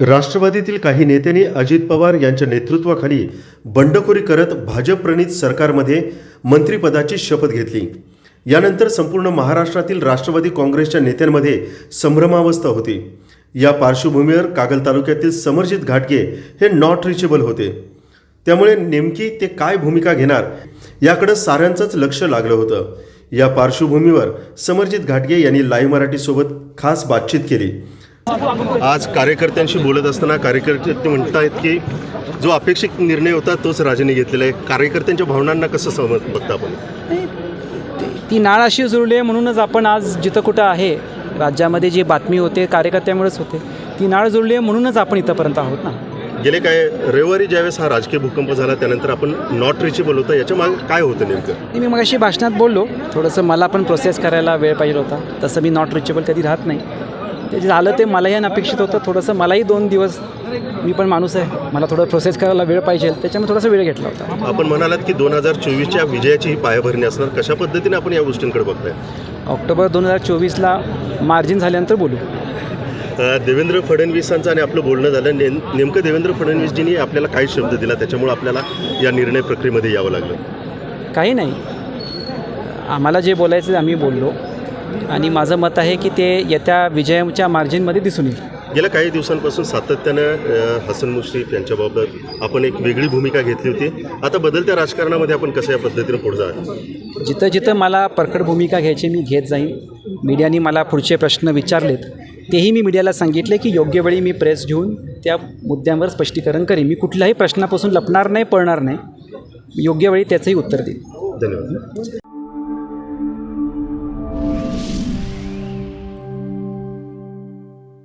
राष्ट्रवादीतील काही नेत्यांनी अजित पवार यांच्या नेतृत्वाखाली बंडखोरी करत भाजपप्रणित सरकारमध्ये मंत्रिपदाची शपथ घेतली. यानंतर संपूर्ण महाराष्ट्रातील राष्ट्रवादी काँग्रेसच्या नेत्यांमध्ये संभ्रमावस्था होती. या पार्श्वभूमीवर कागल तालुक्यातील समरजित घाटगे हे नॉट रिचेबल होते. त्यामुळे नेमकी ते काय भूमिका घेणार याकडं साऱ्यांचंच लक्ष लागलं होतं. या पार्श्वभूमीवर समरजित घाटगे यांनी लाईव्ह मराठीसोबत खास बातचीत केली. आज कार्यकर्त्यांशी बोलत असताना कार्यकर्ते म्हणतायत की जो अपेक्षित निर्णय होता तोच राजाने घेतलेला आहे. कार्यकर्त्यांच्या भावनांना कसं समज बघता आपण? ती- नाळ अशी जुळली आहे म्हणूनच आपण आज जिथं कुठं आहे राज्यामध्ये जी बातमी होते कार्यकर्त्यामुळेच होते ती नाळ जुळली आहे म्हणूनच आपण इथंपर्यंत आहोत ना? गेले काय रविवारी ज्यावेळेस हा राजकीय भूकंप झाला त्यानंतर आपण नॉट रिचेबल होता याच्या मागे काय होतं नेमकं? मी मगाशी भाषणात बोललो थोडंसं मला पण प्रोसेस करायला वेळ पाहिजे होता. तसं मी नॉट रिचेबल कधी राहत नाही. ते जे झालं ते मलाही अनपेक्षित होतं. थोडंसं मलाही दोन दिवस मी पण माणूस आहे. मला थोडं प्रोसेस करायला वेळ पाहिजे. त्याच्यामुळे थोडासा वेळ घेतला होता. आपण म्हणालात की दोन हजार चोवीसच्या विजयाची ही पायाभरणी असणार. कशा पद्धतीने आपण या गोष्टींकडे बघताय? ऑक्टोबर दोन हजार चोवीसला मार्जिन झाल्यानंतर बोलू. देवेंद्र फडणवीसांचं आणि आपलं बोलणं झालं. नेम नेमकं देवेंद्र फडणवीसजींनी आपल्याला काय शब्द दिला? त्याच्यामुळे आपल्याला या निर्णय प्रक्रियेमध्ये यावं लागलं. काही नाही. आम्हाला जे बोलायचं आम्ही बोललो. आणि माझं मत आहे की ते येत्या विजयाच्या मार्जिनमध्ये दिसून येईल. गेल्या काही दिवसांपासून सातत्यानं हसन मुश्रीफ यांच्याबाबत आपण एक वेगळी भूमिका घेतली होती. आता बदलत्या राजकारणामध्ये आपण कसं या पद्धतीनं पुढे जाणार? जिथं जिथं मला परकड भूमिका घ्यायची मी घेत जाईन. मीडियाने मला पुढचे प्रश्न विचारलेत. तेही मी मीडियाला सांगितले की योग्य वेळी मी प्रेस घेऊन त्या मुद्द्यांवर स्पष्टीकरण करीन. मी कुठल्याही प्रश्नापासून लपणार नाही पळणार नाही. योग्य वेळी त्याचंही उत्तर देईन. धन्यवाद.